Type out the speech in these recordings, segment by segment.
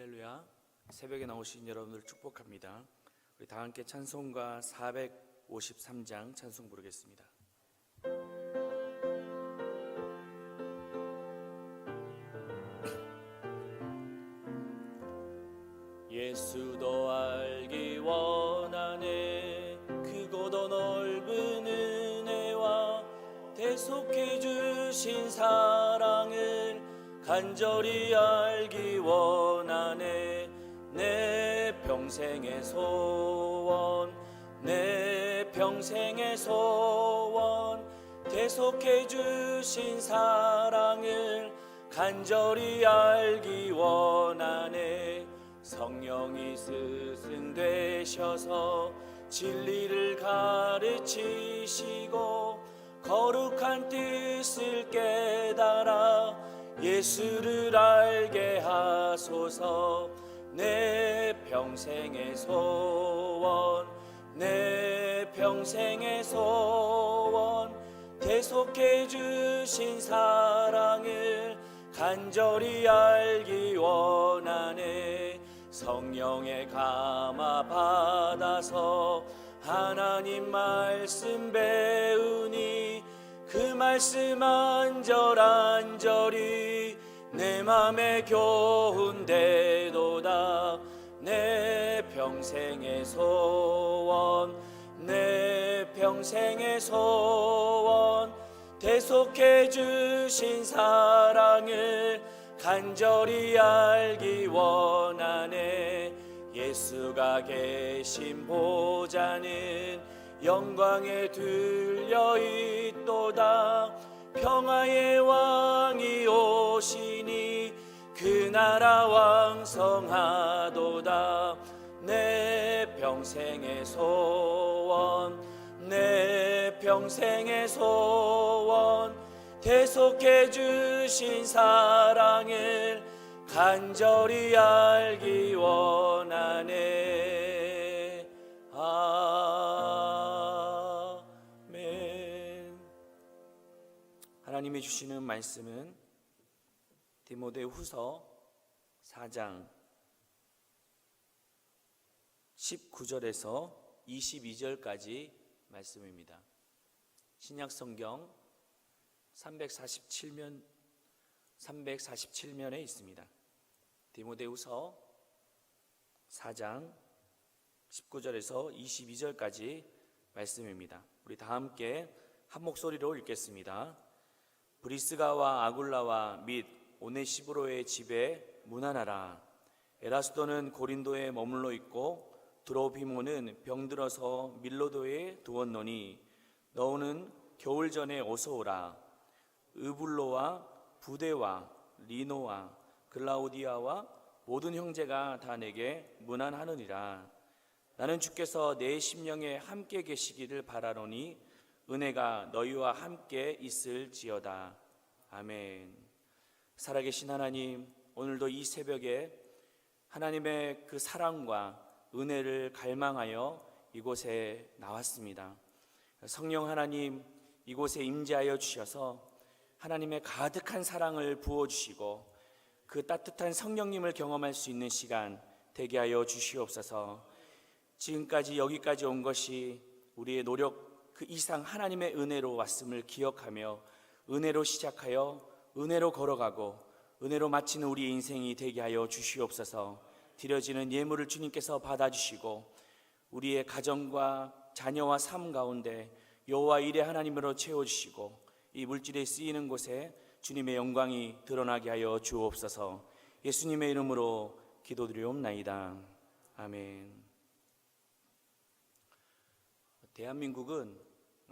할렐루야. 새벽에 나오신 여러분들 축복합니다. 우리 다 함께 찬송가 453장 찬송 부르겠습니다. 예수도 알기 원하네 크고도 넓은 은혜와 대속해 주신 사랑을 간절히 알기 원하네 내 평생의 소원 내 평생의 소원 대속해 주신 사랑을 간절히 알기 원하네. 성령이 스승 되셔서 진리를 가르치시고 거룩한 뜻을 깨달아 예수를 알게 하소서. 내 평생의 소원 내 평생의 소원. 대속해 주신 사랑을 간절히 알기 원하네. 성령의 감화 받아서 하나님 말씀 배우니 그 말씀 안절안절이 내 맘에 교훈되도다 내 평생의 소원 내 평생의 소원 대속해 주신 사랑을 간절히 알기 원하네. 예수가 계신 보좌는 영광에 들려 있도다. 평화의 왕이 오시니 그 나라 왕성하도다. 내 평생의 소원 내 평생의 소원 대속해 주신 사랑을 간절히 알기 원하네. 아멘. 하나님이 주시는 말씀은 디모데 후서 4장 19절에서 22절까지 말씀입니다. 신약 성경 347면 347면에 있습니다. 디모데후서 4장 19절에서 22절까지 말씀입니다. 우리 다 함께 한 목소리로 읽겠습니다. 브리스가와 아굴라와 및 오네시브로의 집에 문안하라. 에라스도는 고린도에 머물러 있고 드로비모는 병들어서 밀로도에 두었노니 너는 겨울 전에 어서 오라. 으불로와 부대와 리노와 글라우디아와 모든 형제가 다 내게 문안하느니라. 나는 주께서 내 심령에 함께 계시기를 바라노니 은혜가 너희와 함께 있을지어다. 아멘. 살아계신 하나님, 오늘도 이 새벽에 하나님의 그 사랑과 은혜를 갈망하여 이곳에 나왔습니다. 성령 하나님, 이곳에 임재하여 주셔서 하나님의 가득한 사랑을 부어 주시고 그 따뜻한 성령님을 경험할 수 있는 시간 되게 하여 주시옵소서. 지금까지 여기까지 온 것이 우리의 노력 그 이상 하나님의 은혜로 왔음을 기억하며 은혜로 시작하여 은혜로 걸어가고 은혜로 마치는 우리 인생이 되게 하여 주시옵소서. 드려지는 예물을 주님께서 받아주시고 우리의 가정과 자녀와 삶 가운데 여호와 일의 하나님으로 채워주시고 이 물질에 쓰이는 곳에 주님의 영광이 드러나게 하여 주옵소서. 예수님의 이름으로 기도드리옵나이다. 아멘. 대한민국은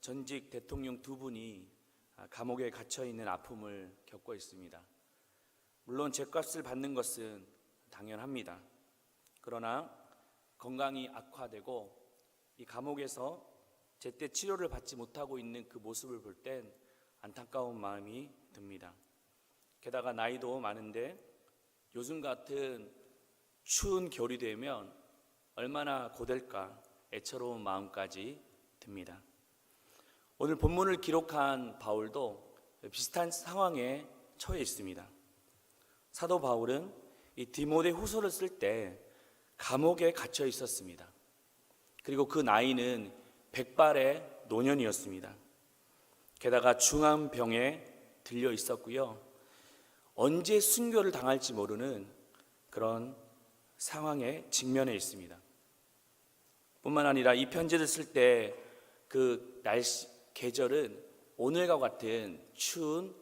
전직 대통령 두 분이 감옥에 갇혀 있는 아픔을 겪고 있습니다. 물론 죄값을 받는 것은 당연합니다. 그러나 건강이 악화되고 이 감옥에서 제때 치료를 받지 못하고 있는 그 모습을 볼 땐 안타까운 마음이 듭니다. 게다가 나이도 많은데 요즘 같은 추운 겨울이 되면 얼마나 고될까 애처로운 마음까지 듭니다. 오늘 본문을 기록한 바울도 비슷한 상황에 처해 있습니다. 사도 바울은 이 디모데 후서를 쓸 때 감옥에 갇혀 있었습니다. 그리고 그 나이는 백발의 노년이었습니다. 게다가 중한 병에 들려 있었고요. 언제 순교를 당할지 모르는 그런 상황에 직면해 있습니다. 뿐만 아니라 이 편지를 쓸 때 그 날씨 계절은 오늘과 같은 추운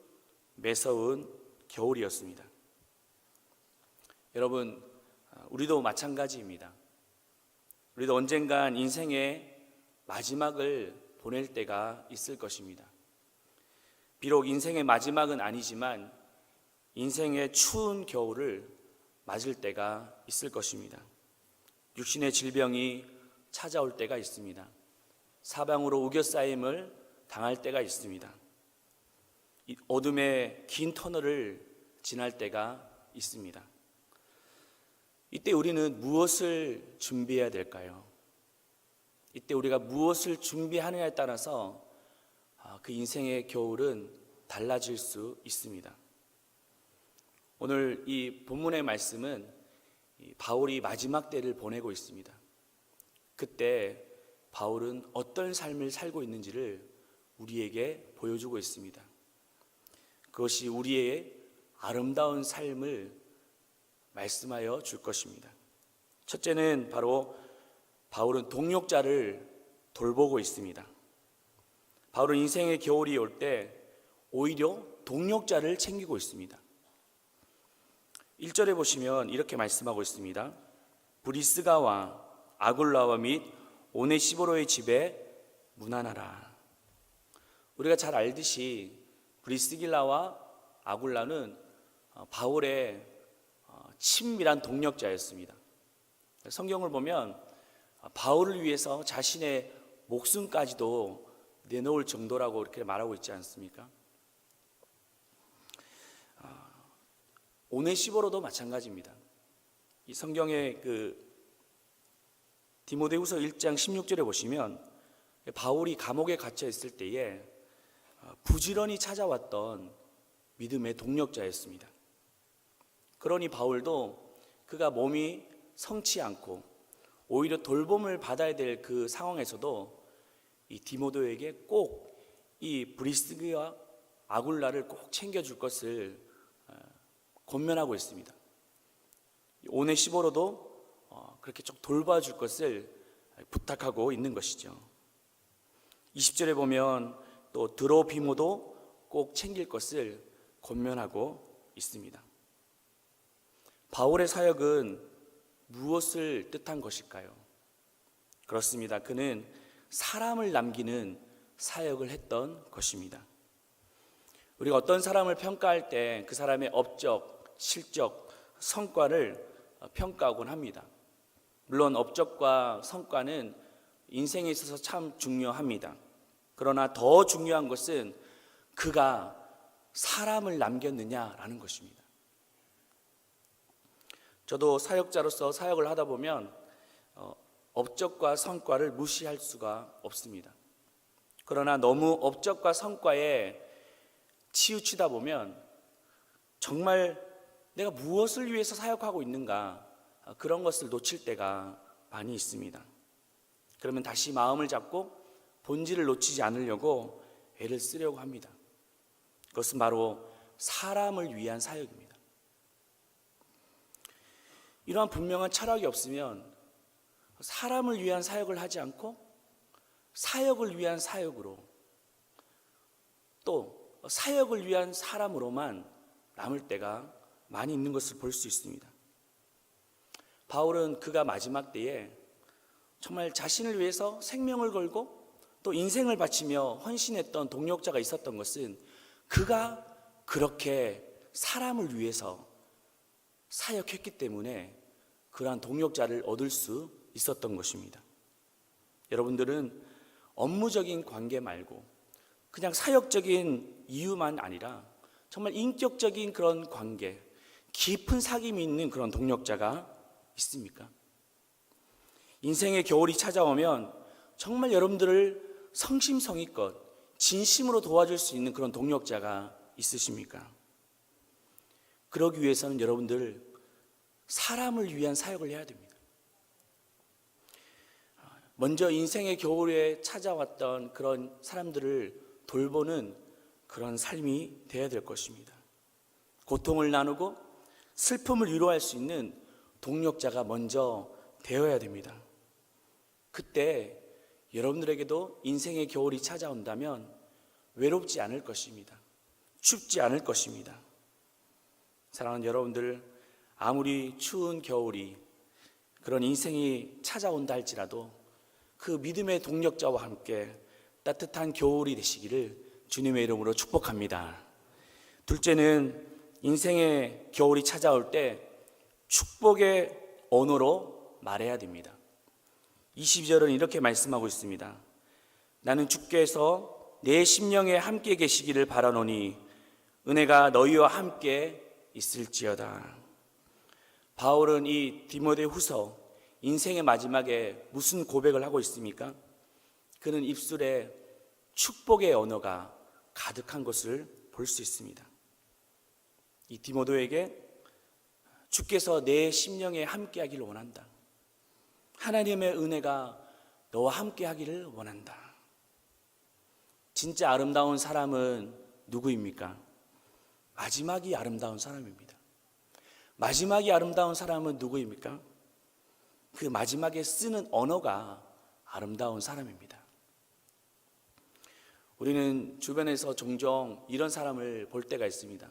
매서운 겨울이었습니다. 여러분, 우리도 마찬가지입니다. 우리도 언젠간 인생의 마지막을 보낼 때가 있을 것입니다. 비록 인생의 마지막은 아니지만 인생의 추운 겨울을 맞을 때가 있을 것입니다. 육신의 질병이 찾아올 때가 있습니다. 사방으로 우겨싸임을 당할 때가 있습니다. 이 어둠의 긴 터널을 지날 때가 있습니다. 이때 우리는 무엇을 준비해야 될까요? 이때 우리가 무엇을 준비하느냐에 따라서 아, 그 인생의 겨울은 달라질 수 있습니다. 오늘 이 본문의 말씀은 이 바울이 마지막 때를 보내고 있습니다. 그때 바울은 어떤 삶을 살고 있는지를 우리에게 보여주고 있습니다. 그것이 우리의 아름다운 삶을 말씀하여 줄 것입니다. 첫째는 바로 바울은 동력자를 돌보고 있습니다. 바울은 인생의 겨울이 올 때 오히려 동력자를 챙기고 있습니다. 1절에 보시면 이렇게 말씀하고 있습니다. 브리스가와 아굴라와 및 오네시보로의 집에 문안하라. 우리가 잘 알듯이 브리스길라와 아굴라는 어, 바울의 어, 친밀한 동력자였습니다. 성경을 보면 바울을 위해서 자신의 목숨까지도 내놓을 정도라고 이렇게 말하고 있지 않습니까? 아, 오네시보로도 마찬가지입니다. 이 성경의 그 디모데후서 1장 16절에 보시면 바울이 감옥에 갇혀 있을 때에 아, 부지런히 찾아왔던 믿음의 동력자였습니다. 그러니 바울도 그가 몸이 성치 않고 오히려 돌봄을 받아야 될 그 상황에서도 이 디모데에게 꼭 이 브리스기와 아굴라를 꼭 챙겨줄 것을 어, 권면하고 있습니다. 오네시보로도 어, 그렇게 좀 돌봐줄 것을 부탁하고 있는 것이죠. 20절에 보면 또 드로비모도 꼭 챙길 것을 권면하고 있습니다. 바울의 사역은 무엇을 뜻한 것일까요? 그렇습니다. 그는 사람을 남기는 사역을 했던 것입니다. 우리가 어떤 사람을 평가할 때 그 사람의 업적, 실적, 성과를 평가하곤 합니다. 물론 업적과 성과는 인생에 있어서 참 중요합니다. 그러나 더 중요한 것은 그가 사람을 남겼느냐라는 것입니다. 저도 사역자로서 사역을 하다 보면 어, 업적과 성과를 무시할 수가 없습니다. 그러나 너무 업적과 성과에 치우치다 보면 정말 내가 무엇을 위해서 사역하고 있는가 어, 그런 것을 놓칠 때가 많이 있습니다. 그러면 다시 마음을 잡고 본질을 놓치지 않으려고 애를 쓰려고 합니다. 그것은 바로 사람을 위한 사역입니다. 이러한 분명한 철학이 없으면 사람을 위한 사역을 하지 않고 사역을 위한 사역으로 또 사역을 위한 사람으로만 남을 때가 많이 있는 것을 볼 수 있습니다. 바울은 그가 마지막 때에 정말 자신을 위해서 생명을 걸고 또 인생을 바치며 헌신했던 동력자가 있었던 것은 그가 그렇게 사람을 위해서 사역했기 때문에 그러한 동력자를 얻을 수 있었던 것입니다. 여러분들은 업무적인 관계 말고 그냥 사역적인 이유만 아니라 정말 인격적인 그런 관계, 깊은 사귐이 있는 그런 동력자가 있습니까? 인생의 겨울이 찾아오면 정말 여러분들을 성심성의껏 진심으로 도와줄 수 있는 그런 동력자가 있으십니까? 그러기 위해서는 여러분들 사람을 위한 사역을 해야 됩니다. 먼저 인생의 겨울에 찾아왔던 그런 사람들을 돌보는 그런 삶이 되어야 될 것입니다. 고통을 나누고 슬픔을 위로할 수 있는 동력자가 먼저 되어야 됩니다. 그때 여러분들에게도 인생의 겨울이 찾아온다면 외롭지 않을 것입니다. 춥지 않을 것입니다. 사랑하는 여러분들, 아무리 추운 겨울이 그런 인생이 찾아온다 할지라도 그 믿음의 동력자와 함께 따뜻한 겨울이 되시기를 주님의 이름으로 축복합니다. 둘째는 인생의 겨울이 찾아올 때 축복의 언어로 말해야 됩니다. 22절은 이렇게 말씀하고 있습니다. 나는 주께서 내 심령에 함께 계시기를 바라노니 은혜가 너희와 함께 있을지어다. 바울은 이 디모데 후서 인생의 마지막에 무슨 고백을 하고 있습니까? 그는 입술에 축복의 언어가 가득한 것을 볼 수 있습니다. 이 디모데에게 주께서 내 심령에 함께 하기를 원한다. 하나님의 은혜가 너와 함께 하기를 원한다. 진짜 아름다운 사람은 누구입니까? 마지막이 아름다운 사람입니다. 마지막이 아름다운 사람은 누구입니까? 그 마지막에 쓰는 언어가 아름다운 사람입니다. 우리는 주변에서 종종 이런 사람을 볼 때가 있습니다.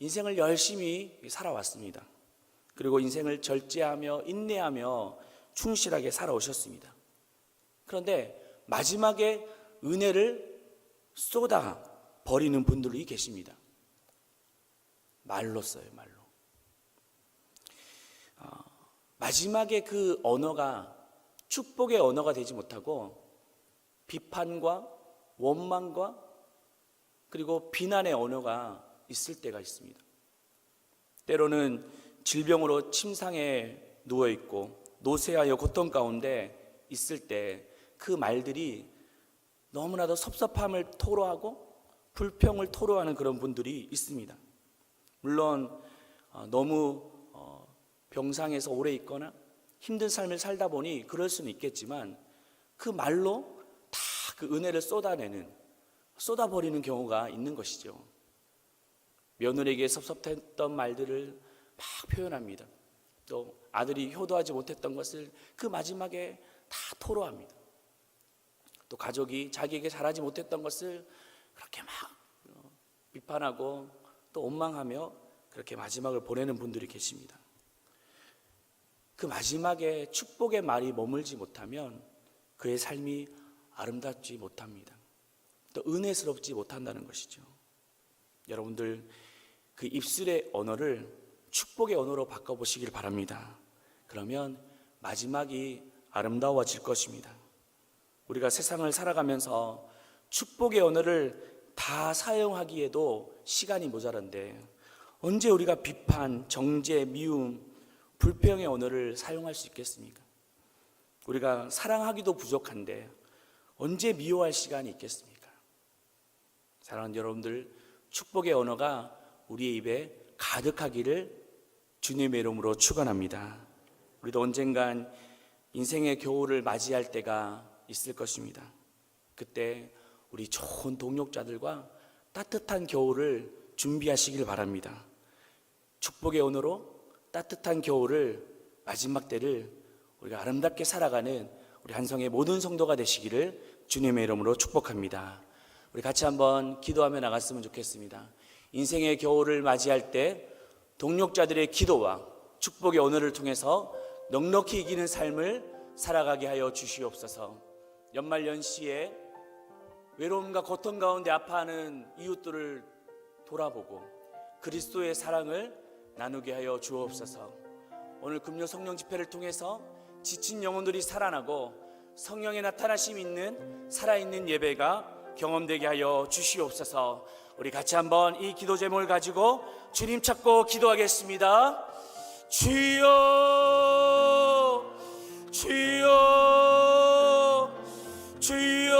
인생을 열심히 살아왔습니다. 그리고 인생을 절제하며 인내하며 충실하게 살아오셨습니다. 그런데 마지막에 은혜를 쏟아 버리는 분들이 계십니다. 말로 써요, 말로. 어, 마지막에 그 언어가 축복의 언어가 되지 못하고 비판과 원망과 그리고 비난의 언어가 있을 때가 있습니다. 때로는 질병으로 침상에 누워 있고 노쇠하여 고통 가운데 있을 때 그 말들이 너무나도 섭섭함을 토로하고 불평을 토로하는 그런 분들이 있습니다. 물론 어, 너무 어, 병상에서 오래 있거나 힘든 삶을 살다 보니 그럴 수는 있겠지만 그 말로 다 그 은혜를 쏟아내는 쏟아버리는 경우가 있는 것이죠. 며느리에게 섭섭했던 말들을 막 표현합니다. 또 아들이 효도하지 못했던 것을 그 마지막에 다 토로합니다. 또 가족이 자기에게 잘하지 못했던 것을 그렇게 막 어, 비판하고 또 원망하며 그렇게 마지막을 보내는 분들이 계십니다. 그 마지막에 축복의 말이 머물지 못하면 그의 삶이 아름답지 못합니다. 또 은혜스럽지 못한다는 것이죠. 여러분들 그 입술의 언어를 축복의 언어로 바꿔보시길 바랍니다. 그러면 마지막이 아름다워질 것입니다. 우리가 세상을 살아가면서 축복의 언어를 다 사용하기에도 시간이 모자란데 언제 우리가 비판, 정죄, 미움, 불평의 언어를 사용할 수 있겠습니까? 우리가 사랑하기도 부족한데 언제 미워할 시간이 있겠습니까? 사랑하는 여러분들, 축복의 언어가 우리의 입에 가득하기를 주님의 이름으로 축원합니다. 우리도 언젠간 인생의 겨울을 맞이할 때가 있을 것입니다. 그때 우리 좋은 동력자들과 따뜻한 겨울을 준비하시길 바랍니다. 축복의 언어로 따뜻한 겨울을 마지막 때를 우리가 아름답게 살아가는 우리 한성의 모든 성도가 되시기를 주님의 이름으로 축복합니다. 우리 같이 한번 기도하며 나갔으면 좋겠습니다. 인생의 겨울을 맞이할 때 동력자들의 기도와 축복의 언어를 통해서 넉넉히 이기는 삶을 살아가게 하여 주시옵소서. 연말 연시에 외로움과 고통 가운데 아파하는 이웃들을 돌아보고 그리스도의 사랑을 나누게 하여 주옵소서. 오늘 금요 성령 집회를 통해서 지친 영혼들이 살아나고 성령의 나타나심 있는 살아있는 예배가 경험되게 하여 주시옵소서. 우리 같이 한번 이 기도 제목을 가지고 주님 찾고 기도하겠습니다. 주여, 주여, 주여.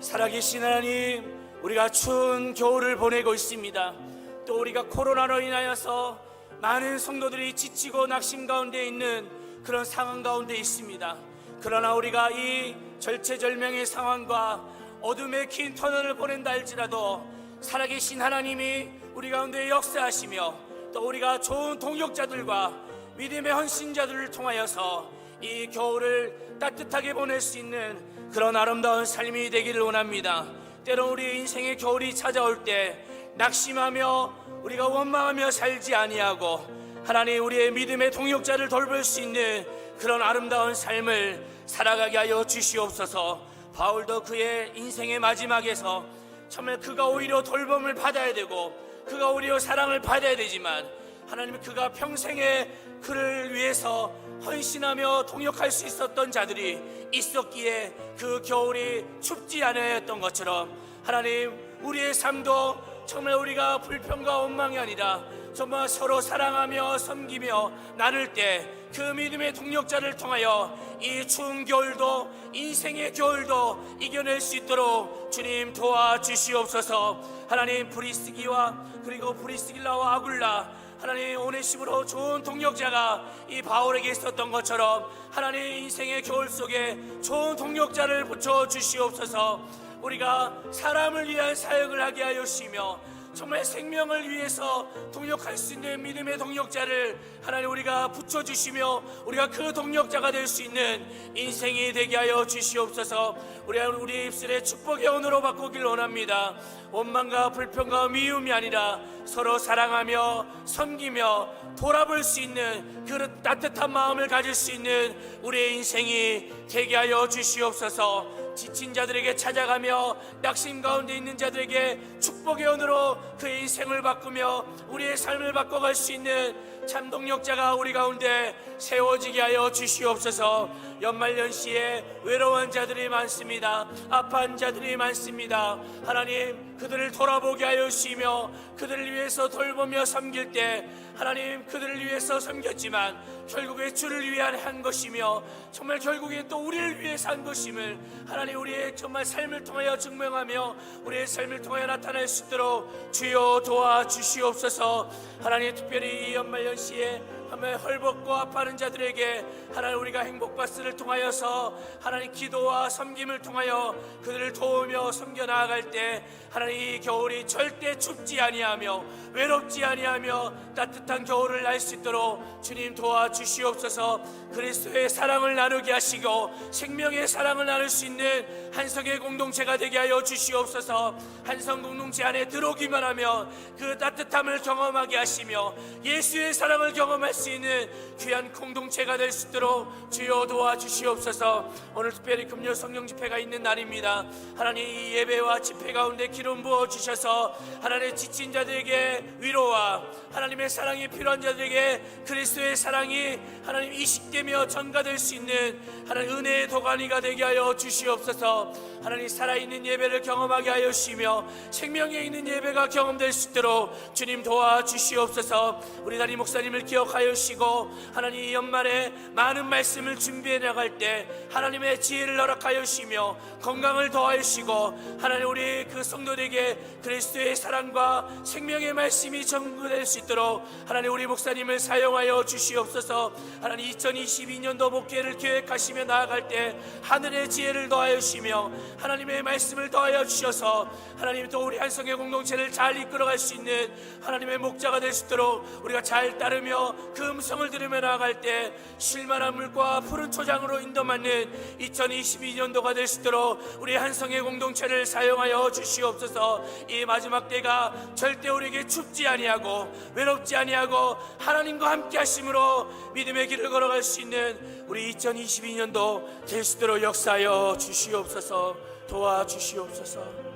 살아계신 하나님, 우리가 추운 겨울을 보내고 있습니다. 또 우리가 코로나로 인하여서 많은 성도들이 지치고 낙심 가운데 있는 그런 상황 가운데 있습니다. 그러나 우리가 이 절체절명의 상황과 어둠의 긴 터널을 보낸다 할지라도 살아계신 하나님이 우리 가운데 역사하시며 또 우리가 좋은 동역자들과 믿음의 헌신자들을 통하여서 이 겨울을 따뜻하게 보낼 수 있는 그런 아름다운 삶이 되기를 원합니다. 때로 우리 인생의 겨울이 찾아올 때 낙심하며 우리가 원망하며 살지 아니하고 하나님 우리의 믿음의 동역자를 돌볼 수 있는 그런 아름다운 삶을 살아가게 하여 주시옵소서. 바울도 그의 인생의 마지막에서 정말 그가 오히려 돌봄을 받아야 되고 그가 오히려 사랑을 받아야 되지만 하나님 그가 평생에 그를 위해서 헌신하며 동역할 수 있었던 자들이 있었기에 그 겨울이 춥지 않았던 것처럼 하나님 우리의 삶도 정말 우리가 불평과 원망이 아니라 정말 서로 사랑하며 섬기며 나눌 때 그 믿음의 동력자를 통하여 이 추운 겨울도 인생의 겨울도 이겨낼 수 있도록 주님 도와주시옵소서. 하나님 브리스기와 그리고 브리스길라와 아굴라 하나님 오네심으로 좋은 동력자가 이 바울에게 있었던 것처럼 하나님 인생의 겨울 속에 좋은 동력자를 붙여 주시옵소서 우리가 사람을 위한 사역을 하게 하여 주시며 정말 생명을 위해서 동력할 수 있는 믿음의 동력자를 하나님 우리가 붙여주시며 우리가 그 동력자가 될 수 있는 인생이 되게 하여 주시옵소서. 우리 우리 입술에 축복의 언어로 바꾸길 원합니다. 원망과 불평과 미움이 아니라 서로 사랑하며 섬기며 돌아볼 수 있는 그런 따뜻한 마음을 가질 수 있는 우리의 인생이 되게 하여 주시옵소서 지친 자들에게 찾아가며 낙심 가운데 있는 자들에게 축복의 언어로 그의 인생을 바꾸며 우리의 삶을 바꿔갈 수 있는 참동력자가 우리 가운데 세워지게 하여 주시옵소서. 연말연시에 외로운 자들이 많습니다. 아파한 자들이 많습니다. 하나님 그들을 돌아보게 하여 주시며 그들을 위해서 돌보며 섬길 때 하나님 그들을 위해서 섬겼지만 결국에 주를 위한 한 것이며 정말 결국에 또 우리를 위해서 한 것임을 하나님 우리의 정말 삶을 통하여 증명하며 우리의 삶을 통하여 나타낼 수 있도록 주여 도와 주시옵소서. 하나님 특별히 이 연말연시에 하나님 헐벗고 아파하는 자들에게 하나님 우리가 행복바스를 통하여서 하나님 기도와 섬김을 통하여 그들을 도우며 섬겨 나아갈 때 하나님 이 겨울이 절대 춥지 아니하며 외롭지 아니하며 따뜻한 겨울을 날 수 있도록 주님 도와주시옵소서. 그리스도의 사랑을 나누게 하시고 생명의 사랑을 나눌 수 있는 한성의 공동체가 되게 하여 주시옵소서. 한성 공동체 안에 들어오기만 하면 그 따뜻함을 경험하게 하시며 예수의 사랑을 경험할 수 있는 귀한 공동체가 될 수 있도록 주여 도와주시옵소서. 오늘 특별히 금요 성령 집회가 있는 날입니다. 하나님 이 예배와 집회 가운데 기름 부어 주셔서 하나님의 지친 자들에게 위로와 하나님의 사랑이 필요한 자들에게 그리스도의 사랑이 하나님 이식되며 전가될 수 있는 하나님 은혜의 도가니가 되게 하여 주시옵소서. 하나님 살아있는 예배를 경험하게 하여 주시며 생명에 있는 예배가 경험될 수 있도록 주님 도와주시옵소서. 우리 담임 목사님을 기억하여 주시고 하나님 이 연말에 많은 말씀을 준비해 나갈 때 하나님의 지혜를 허락하여 주시며 건강을 더하여 주시고 하나님 우리 그 성도들에게 그리스도의 사랑과 생명의 말씀이 전구될 수 있도록 하나님 우리 목사님을 사용하여 주시옵소서. 하나님 2022년도 목회를 계획하시며 나아갈 때 하늘의 지혜를 더하여 주시며 하나님의 말씀을 더하여 주셔서 하나님 또 우리 한성의 공동체를 잘 이끌어갈 수 있는 하나님의 목자가 될 수 있도록 우리가 잘 따르며 그 음성을 들으며 나아갈 때 쉴만한 물과 푸른 초장으로 인도받는 2022년도가 될 수 있도록 우리 한성의 공동체를 사용하여 주시옵소서. 이 마지막 때가 절대 우리에게 춥지 아니하고 외롭지 아니하고 하나님과 함께 하심으로 믿음의 길을 걸어갈 수 있는 우리 2022년도 될 수 있도록 역사하여 주시옵소서. 도와주시옵소서